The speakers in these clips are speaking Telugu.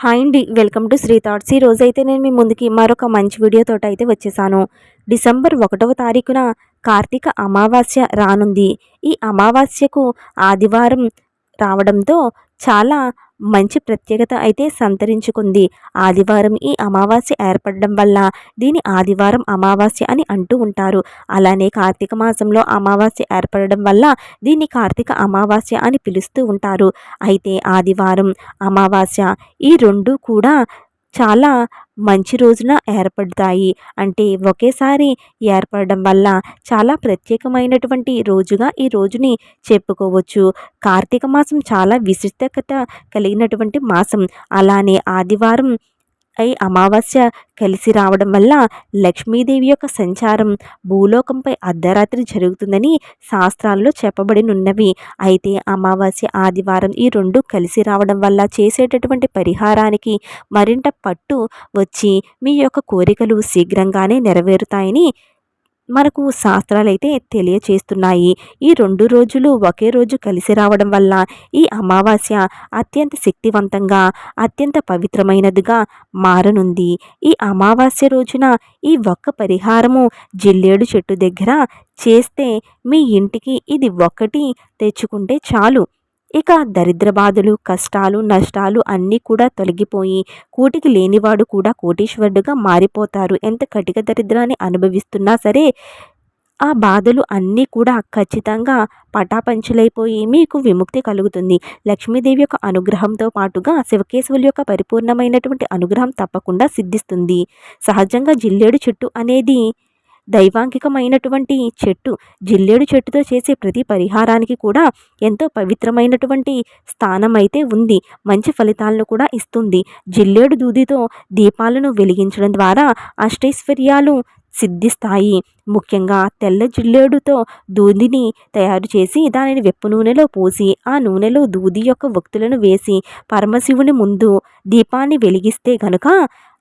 హాయ్ అండి వెల్కమ్ టు శ్రీ థాట్స్. ఈ రోజైతే నేను మీ ముందుకి మరొక మంచి వీడియోతో అయితే వచ్చేసాను. డిసెంబర్ ఒకటవ తారీఖున కార్తీక అమావాస్య రానుంది. ఈ అమావాస్యకు ఆదివారం రావడంతో చాలా మంచి ప్రత్యేకత అయితే సంతరించుకుంది. ఆదివారం ఈ అమావాస్య ఏర్పడడం వల్ల దీని ఆదివారం అమావాస్య అని అంటూ ఉంటారు. అలానే కార్తీక మాసంలో అమావాస్య ఏర్పడడం వల్ల దీన్ని కార్తీక అమావాస్య అని పిలుస్తూ ఉంటారు. అయితే ఆదివారం అమావాస్య ఈ రెండు కూడా చాలా మంచి రోజున ఏర్పడతాయి. అంటే ఒకేసారి ఏర్పడడం వల్ల చాలా ప్రత్యేకమైనటువంటి రోజుగా ఈ రోజుని చెప్పుకోవచ్చు. కార్తీక మాసం చాలా విశిష్టత కలిగినటువంటి మాసం. అలానే ఆదివారం ఈ అమావాస్య కలిసి రావడం వల్ల లక్ష్మీదేవి యొక్క సంచారం భూలోకంపై అర్ధరాత్రి జరుగుతుందని శాస్త్రాల్లో చెప్పబడినున్నవి. అయితే అమావాస్య ఆదివారం ఈ రెండు కలిసి రావడం వల్ల చేసేటటువంటి పరిహారానికి మరింత పట్టు వచ్చి మీ యొక్క కోరికలు శీఘ్రంగానే నెరవేరుతాయని మనకు శాస్త్రాలు అయితే తెలియచేస్తున్నాయి. ఈ రెండు రోజులు ఒకే రోజు కలిసి రావడం వల్ల ఈ అమావాస్య అత్యంత శక్తివంతంగా అత్యంత పవిత్రమైనదిగా మారనుంది. ఈ అమావాస్య రోజున ఈ ఒక్క పరిహారము జిల్లేడు చెట్టు దగ్గర చేస్తే మీ ఇంటికి ఇది ఒక్కటి తెచ్చుకుంటే చాలు. ఇక దరిద్ర బాధలు కష్టాలు నష్టాలు అన్నీ కూడా తొలగిపోయి కూటికి లేనివాడు కూడా కోటీశ్వరుడుగా మారిపోతారు. ఎంత కటిక దరిద్రాన్ని అనుభవిస్తున్నా సరే ఆ బాధలు అన్నీ కూడా ఖచ్చితంగా పటాపంచులైపోయి మీకు విముక్తి కలుగుతుంది. లక్ష్మీదేవి యొక్క అనుగ్రహంతో పాటుగా శివకేశవుల యొక్క పరిపూర్ణమైనటువంటి అనుగ్రహం తప్పకుండా సిద్ధిస్తుంది. సహజంగా జిల్లేడు చెట్టు అనేది దైవాంకికమైనటువంటి చెట్టు జిల్లేడు చెట్టుతో చేసే ప్రతి పరిహారానికి కూడా ఎంతో పవిత్రమైనటువంటి స్థానం అయితే ఉంది. మంచి ఫలితాలను కూడా ఇస్తుంది. జిల్లేడు దూదితో దీపాలను వెలిగించడం ద్వారా అష్టైశ్వర్యాలు సిద్ధిస్తాయి. ముఖ్యంగా తెల్ల జిల్లేడుతో దూదిని తయారు చేసి దానిని వెప్పు నూనెలో పోసి ఆ నూనెలో దూది యొక్క వక్తులను వేసి పరమశివుని ముందు దీపాన్ని వెలిగిస్తే గనుక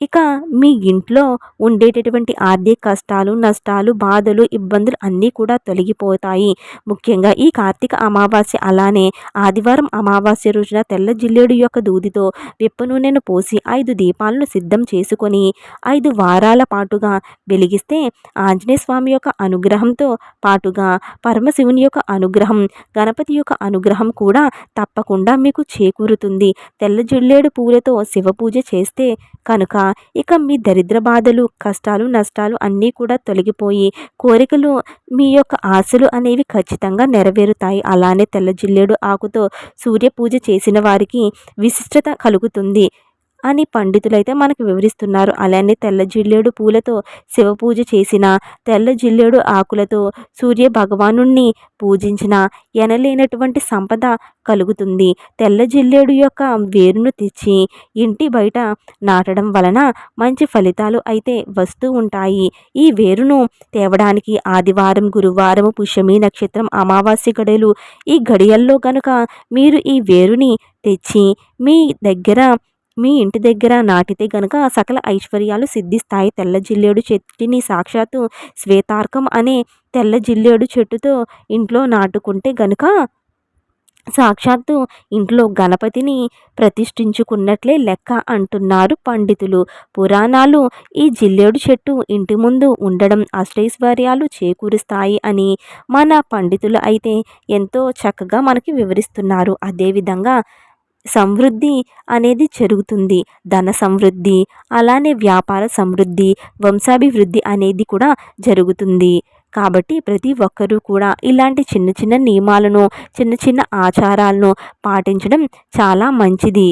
ఇక మీ ఇంట్లో ఉండేటటువంటి ఆర్థిక కష్టాలు నష్టాలు బాధలు ఇబ్బందులు అన్నీ కూడా తొలగిపోతాయి. ముఖ్యంగా ఈ కార్తీక అమావాస్య అలానే ఆదివారం అమావాస్య రోజున తెల్ల జిల్లేడు యొక్క దూదితో విప్ప నూనెను పోసి ఐదు దీపాలను సిద్ధం చేసుకొని ఐదు వారాల పాటుగా వెలిగిస్తే ఆంజనేయ స్వామి యొక్క అనుగ్రహంతో పాటుగా పరమశివుని యొక్క అనుగ్రహం గణపతి యొక్క అనుగ్రహం కూడా తప్పకుండా మీకు చేకూరుతుంది. తెల్ల జిల్లేడు పూలతో శివ పూజ చేస్తే కనుక ఇక మీ దరిద్ర బాధలు కష్టాలు నష్టాలు అన్నీ కూడా తొలగిపోయి కోరికలు మీ యొక్క ఆశలు అనేవి ఖచ్చితంగా నెరవేరుతాయి. అలానే తెల్ల జిల్లేడు ఆకుతో సూర్య పూజ చేసిన వారికి విశిష్టత కలుగుతుంది. అని పండితులైతే మనకు వివరిస్తున్నారు. అలానే తెల్ల జిల్లేడు పూలతో శివ పూజ చేసిన తెల్ల జిల్లేడు ఆకులతో సూర్య భగవాను పూజించిన ఎనలేనటువంటి సంపద కలుగుతుంది. తెల్ల జిల్లేడు యొక్క వేరును తెచ్చి ఇంటి బయట నాటడం వలన మంచి ఫలితాలు అయితే వస్తూ ఉంటాయి. ఈ వేరును తేవడానికి ఆదివారం గురువారం పుష్యమి నక్షత్రం అమావాస్య గడియలు ఈ గడియల్లో కనుక మీరు ఈ వేరుని తెచ్చి మీ దగ్గర మీ ఇంటి దగ్గర నాటితే గనక సకల ఐశ్వర్యాలు సిద్ధిస్తాయి. తెల్ల జిల్లేడు చెట్టుని సాక్షాత్తు శ్వేతార్కం అనే తెల్ల జిల్లేడు చెట్టుతో ఇంట్లో నాటుకుంటే గనుక సాక్షాత్తు ఇంట్లో గణపతిని ప్రతిష్ఠించుకున్నట్లే లెక్క అంటున్నారు పండితులు. పురాణాలు ఈ జిల్లేడు చెట్టు ఇంటి ముందు ఉండడం అష్టైశ్వర్యాలు చేకూరుస్తాయి అని మన పండితులు అయితే ఎంతో చక్కగా మనకి వివరిస్తున్నారు. అదేవిధంగా సమృద్ధి అనేది జరుగుతుంది. ధన సమృద్ధి అలానే వ్యాపార సమృద్ధి వంశాభివృద్ధి అనేది కూడా జరుగుతుంది. కాబట్టి ప్రతి ఒక్కరూ కూడా ఇలాంటి చిన్న చిన్న నియమాలను చిన్న చిన్న ఆచారాలను పాటించడం చాలా మంచిది.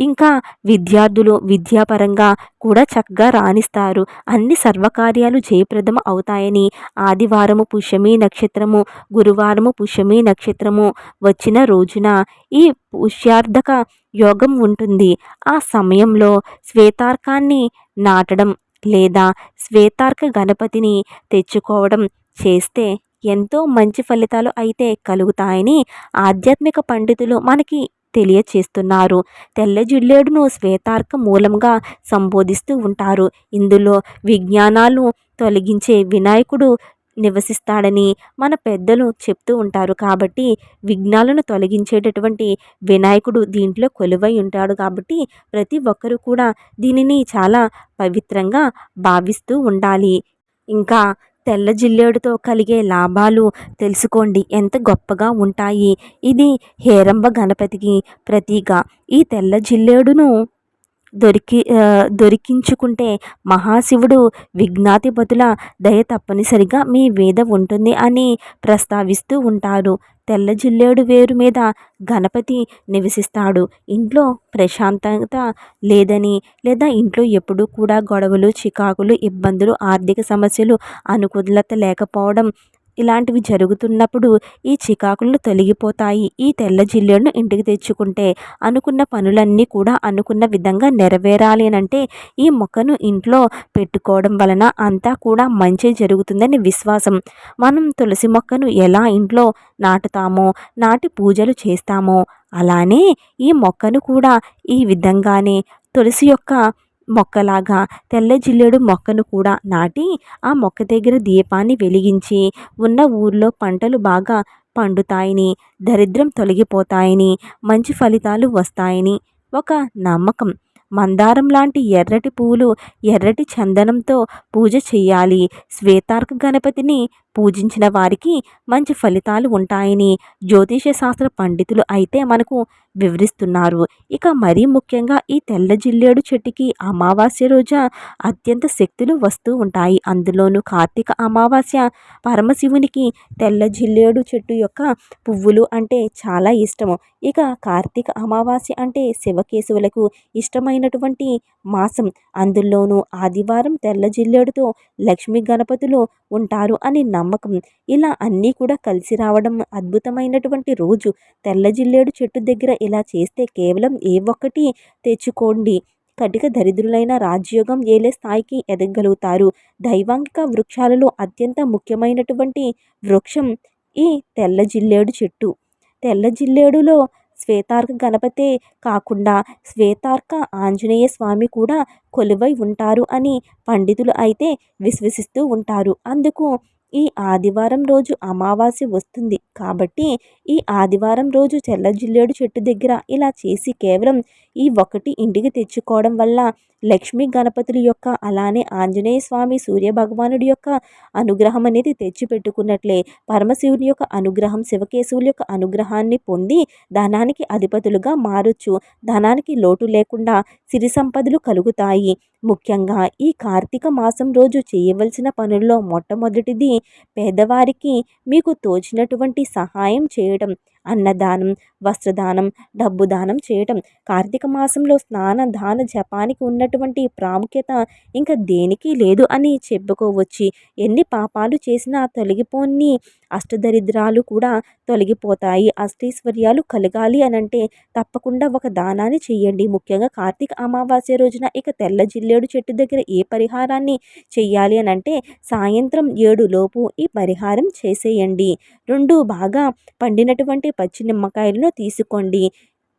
ఇంకా విద్యార్థులు విద్యాపరంగా కూడా చక్కగా రాణిస్తారు. అన్ని సర్వకార్యాలు జయప్రదం అవుతాయని ఆదివారము పుష్యమి నక్షత్రము గురువారము పుష్యమి నక్షత్రము వచ్చిన రోజున ఈ పుష్యార్థక యోగం ఉంటుంది. ఆ సమయంలో శ్వేతార్కాన్ని నాటడం లేదా శ్వేతార్క గణపతిని తెచ్చుకోవడం చేస్తే ఎంతో మంచి ఫలితాలు అయితే కలుగుతాయని ఆధ్యాత్మిక పండితులు మనకి తెలియచేస్తున్నారు. తెల్ల జిల్లేడును శ్వేతార్క మూలంగా సంబోధిస్తూ ఉంటారు. ఇందులో విజ్ఞానాలు తొలగించే వినాయకుడు నివసిస్తాడని మన పెద్దలు చెప్తూ ఉంటారు. కాబట్టి విఘ్నాలను తొలగించేటటువంటి వినాయకుడు దీంట్లో కొలువై ఉంటాడు కాబట్టి ప్రతి ఒక్కరూ కూడా దీనిని చాలా పవిత్రంగా భావిస్తూ ఉండాలి. ఇంకా తెల్ల జిల్లేడుతో కలిగే లాభాలు తెలుసుకోండి. ఎంత గొప్పగా ఉంటాయి. ఇది హేరంబ గణపతికి ప్రతీక. ఈ తెల్ల జిల్లేడును దొరికి దొరికించుకుంటే మహాశివుడు విఘ్నాధిపతుల దయ తప్పనిసరిగా మీ మీద ఉంటుంది అని ప్రస్తావిస్తూ ఉంటారు. తెల్ల జిల్లేడు వేరు మీద గణపతి నివసిస్తాడు. ఇంట్లో ప్రశాంతత లేదని లేదా ఇంట్లో ఎప్పుడూ కూడా గొడవలు చికాకులు ఇబ్బందులు ఆర్థిక సమస్యలు అనుకూలత లేకపోవడం ఇలాంటివి జరుగుతున్నప్పుడు ఈ చికాకులు తొలగిపోతాయి. ఈ తెల్ల జిల్లేడును ఇంటికి తెచ్చుకుంటే అనుకున్న పనులన్నీ కూడా అనుకున్న విధంగా నెరవేరాలి అంటే ఈ మొక్కను ఇంట్లో పెట్టుకోవడం వలన అంతా కూడా మంచి జరుగుతుందని విశ్వాసం. మనం తులసి మొక్కను ఎలా ఇంట్లో నాటుతామో నాటి పూజలు చేస్తామో అలానే ఈ మొక్కను కూడా ఈ విధంగానే తులసి యొక్క మొక్కలాగా తెల్ల జిల్లేడు మొక్కను కూడా నాటి ఆ మొక్క దగ్గర దీపాన్ని వెలిగించి ఉన్న ఊర్లో పంటలు బాగా పండుతాయని దరిద్రం తొలగిపోతాయని మంచి ఫలితాలు వస్తాయని ఒక నమ్మకం. మందారం లాంటి ఎర్రటి పువ్వులు ఎర్రటి చందనంతో పూజ చేయాలి. శ్వేతార్క గణపతిని పూజించిన వారికి మంచి ఫలితాలు ఉంటాయని జ్యోతిష శాస్త్ర పండితులు అయితే మనకు వివరిస్తున్నారు. ఇక మరీ ముఖ్యంగా ఈ తెల్ల జిల్లేడు చెట్టుకి అమావాస్య రోజు అత్యంత శక్తులు వస్తూ ఉంటాయి. అందులోనూ కార్తీక అమావాస్య పరమశివునికి తెల్ల జిల్లేడు చెట్టు యొక్క పువ్వులు అంటే చాలా ఇష్టము. ఇక కార్తీక అమావాస్య అంటే శివకేశవులకు ఇష్టమైనటువంటి మాసం. అందులోనూ ఆదివారం తెల్ల జిల్లేడుతో లక్ష్మీ గణపతులు ఉంటారు అని నమ్మకం. ఇలా అన్నీ కూడా కలిసి రావడం అద్భుతమైనటువంటి రోజు. తెల్ల జిల్లేడు చెట్టు దగ్గర ఇలా చేస్తే కేవలం ఏ ఒక్కటి తెచ్చుకోండి. కటిక దరిద్రులైన రాజ్యోగం ఏలే స్థాయికి ఎదగలుగుతారు. దైవాంగిక వృక్షాలలో అత్యంత ముఖ్యమైనటువంటి వృక్షం ఈ తెల్ల జిల్లేడు చెట్టు. తెల్ల జిల్లేడులో శ్వేతార్క గణపతే కాకుండా శ్వేతార్క ఆంజనేయ స్వామి కూడా కొలువై ఉంటారు అని పండితులు అయితే విశ్వసిస్తూ ఉంటారు. అందుకు ఈ ఆదివారం రోజు అమావాస్య వస్తుంది. కాబట్టి ఈ ఆదివారం రోజు చెల్లజిల్లేడు చెట్టు దగ్గర ఇలా చేసి కేవలం ఈ ఒకటి ఇంటికి తెచ్చుకోవడం వల్ల లక్ష్మీ గణపతుల యొక్క అలానే ఆంజనేయ స్వామి సూర్య భగవానుడి యొక్క అనుగ్రహం అనేది తెచ్చిపెట్టుకున్నట్లే. పరమశివుని యొక్క అనుగ్రహం శివకేశవుల యొక్క అనుగ్రహాన్ని పొంది ధనానికి అధిపతులుగా మారొచ్చు. ధనానికి లోటు లేకుండా సిరి సంపదలు కలుగుతాయి. ముఖ్యంగా ఈ కార్తీక మాసం రోజు చేయవలసిన పనుల్లో మొట్టమొదటిది పేదవారికి మీకు తోచినటువంటి సహాయం చేయడం. అన్నదానం వస్త్రదానం డబ్బు దానం చేయటం. కార్తీక మాసంలో స్నాన దాన జపానికి ఉన్నటువంటి ప్రాముఖ్యత ఇంకా దేనికి లేదు అని చెప్పుకోవచ్చు. ఎన్ని పాపాలు చేసినా తొలగిపోని అష్టదరిద్రాలు కూడా తొలగిపోతాయి. అష్టైశ్వర్యాలు కలగాలి అని అంటే తప్పకుండా ఒక దానాన్ని చేయండి. ముఖ్యంగా కార్తీక అమావాస్య రోజున ఇక తెల్ల జిల్లేడు చెట్టు దగ్గర ఏ పరిహారాన్ని చేయాలి అనంటే సాయంత్రం ఏడు లోపు ఈ పరిహారం చేసేయండి. రెండు బాగా పండినటువంటి పచ్చి నిమ్మకాయలను తీసుకోండి.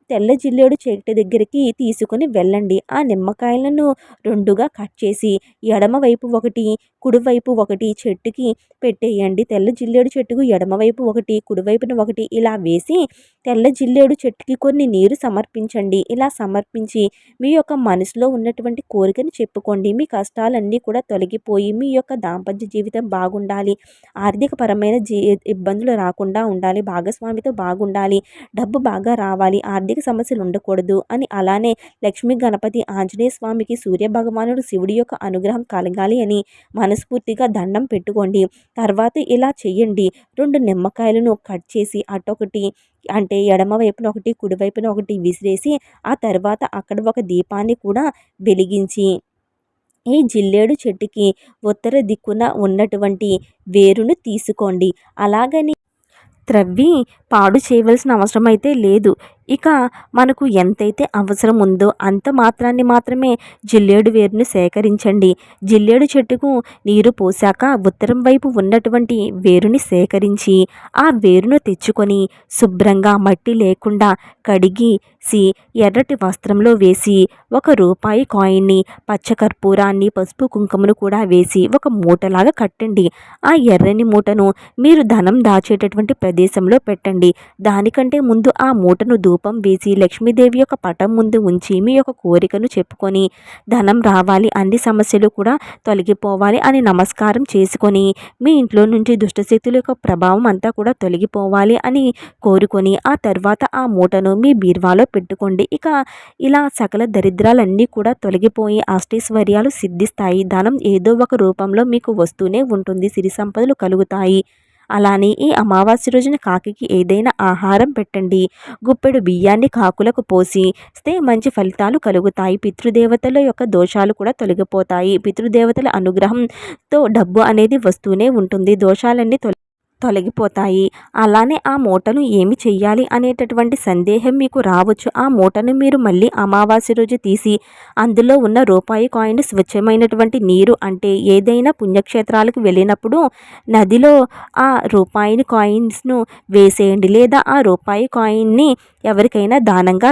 తెల్ల జిల్లేడు చెట్టు దగ్గరికి తీసుకుని వెళ్ళండి. ఆ నిమ్మకాయలను రెండుగా కట్ చేసి ఎడమవైపు ఒకటి కుడివైపు ఒకటి చెట్టుకి పెట్టేయండి. తెల్ల జిల్లేడు చెట్టుకు ఎడమవైపు ఒకటి కుడివైపున ఒకటి. ఇలా వేసి తెల్ల జిల్లేడు చెట్టుకి కొన్ని నీరు సమర్పించండి. ఇలా సమర్పించి మీ యొక్క మనసులో ఉన్నటువంటి కోరికను చెప్పుకోండి. మీ కష్టాలన్నీ కూడా తొలగిపోయి మీ యొక్క దాంపత్య జీవితం బాగుండాలి. ఆర్థికపరమైన జీ ఇబ్బందులు రాకుండా ఉండాలి. భాగస్వామితో బాగుండాలి. డబ్బు బాగా రావాలి. ఆర్థిక సమస్యలు ఉండకూడదు అని అలానే లక్ష్మీ గణపతి ఆంజనేయ స్వామికి సూర్య భగవానుడు శివుడి యొక్క అనుగ్రహం కలగాలి అని మనస్ఫూర్తిగా దండం పెట్టుకోండి. తర్వాత ఇలా చేయండి. రెండు నిమ్మకాయలను కట్ చేసి అటొకటి అంటే ఎడమ వైపున ఒకటి కుడివైపున ఒకటి విసిరేసి ఆ తర్వాత అక్కడ ఒక దీపాన్ని కూడా వెలిగించి ఈ జిల్లేడు చెట్టుకి ఉత్తర దిక్కున ఉన్నటువంటి వేరును తీసుకోండి. అలాగని త్రవ్వి పాడు చేయవలసిన అవసరం అయితే లేదు. ఇక మనకు ఎంతైతే అవసరం ఉందో అంత మాత్రాన్ని మాత్రమే జిల్లేడు వేరును సేకరించండి. జిల్లేడు చెట్టుకు నీరు పోసాక ఉత్తరం వైపు ఉన్నటువంటి వేరుని సేకరించి ఆ వేరును తెచ్చుకొని శుభ్రంగా మట్టి లేకుండా కడిగి సి ఎర్రటి వస్త్రంలో వేసి ఒక రూపాయి కాయిన్ని పచ్చకర్పూరాన్ని పసుపు కుంకుమను కూడా వేసి ఒక మూటలాగా కట్టండి. ఆ ఎర్రని మూటను మీరు ధనం దాచేటటువంటి ప్రదేశంలో పెట్టండి. దానికంటే ముందు ఆ మూటను దూ ధూపం వేసి లక్ష్మీదేవి యొక్క పటం ముందు ఉంచి మీ యొక్క కోరికను చెప్పుకొని ధనం రావాలి అన్ని సమస్యలు కూడా తొలగిపోవాలి అని నమస్కారం చేసుకొని మీ ఇంట్లో నుంచి దుష్టశక్తుల యొక్క ప్రభావం అంతా కూడా తొలగిపోవాలి అని కోరుకొని ఆ తర్వాత ఆ మూటను మీ బీర్వాలో పెట్టుకోండి. ఇక ఇలా సకల దరిద్రాలన్నీ కూడా తొలగిపోయి అష్టైశ్వర్యాలు సిద్ధిస్తాయి. ధనం ఏదో ఒక రూపంలో మీకు వస్తూనే ఉంటుంది. సిరి సంపదలు కలుగుతాయి. అలానే ఈ అమావాస్య రోజున కాకికి ఏదైనా ఆహారం పెట్టండి. గుప్పెడు బియ్యాన్ని కాకులకు పోసి స్తే మంచి ఫలితాలు కలుగుతాయి. పితృదేవతల యొక్క దోషాలు కూడా తొలగిపోతాయి. పితృదేవతల అనుగ్రహంతో డబ్బు అనేది వస్తూనే ఉంటుంది. దోషాలన్నీ తొలగి తొలగిపోతాయి. అలానే ఆ మూటను ఏమి చెయ్యాలి అనేటటువంటి సందేహం మీకు రావచ్చు. ఆ మూటను మీరు మళ్ళీ అమావాస్య రోజు తీసి అందులో ఉన్న రూపాయి కాయిన్ స్వచ్ఛమైనటువంటి నీరు అంటే ఏదైనా పుణ్యక్షేత్రాలకు వెళ్ళినప్పుడు నదిలో ఆ రూపాయిని కాయిన్స్ను వేసేయండి లేదా ఆ రూపాయి కాయిన్ని ఎవరికైనా దానంగా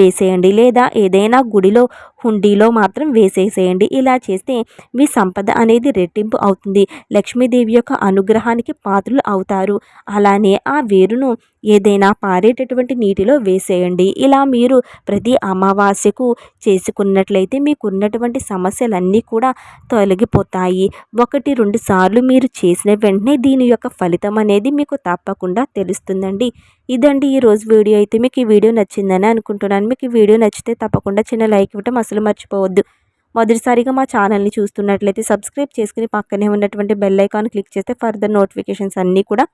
వేసేయండి. లేదా ఏదైనా గుడిలో హుండీలో మాత్రం వేసేసేయండి. ఇలా చేస్తే మీ సంపద అనేది రెట్టింపు అవుతుంది. లక్ష్మీదేవి యొక్క అనుగ్రహానికి పాత్రలు అవుతారు. అలానే ఆ వేరును ఏదైనా పారేటటువంటి నీటిలో వేసేయండి. ఇలా మీరు ప్రతి అమావాస్యకు చేసుకున్నట్లయితే మీకున్నటువంటి సమస్యలన్నీ కూడా తొలగిపోతాయి. ఒకటి రెండు సార్లు మీరు చేసిన వెంటనే దీని యొక్క ఫలితం అనేది మీకు తప్పకుండా తెలుస్తుందండి. ఇదండి ఈరోజు వీడియో. అయితే మీకు ఈ వీడియో నచ్చిందని అనుకుంటున్నాను. మీకు ఈ వీడియో నచ్చితే తప్పకుండా చిన్న లైక్ ఇవ్వటం అసలు మర్చిపోవద్దు. మొదటిసారిగా మా ఛానల్ని చూస్తున్నట్లయితే సబ్స్క్రైబ్ చేసుకుని పక్కనే ఉన్నటువంటి బెల్ ఐకాన్ క్లిక్ చేస్తే ఫర్దర్ నోటిఫికేషన్స్ అన్నీ కూడా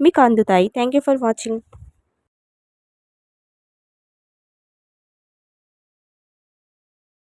మీకు అందుతాయి. Thank you for watching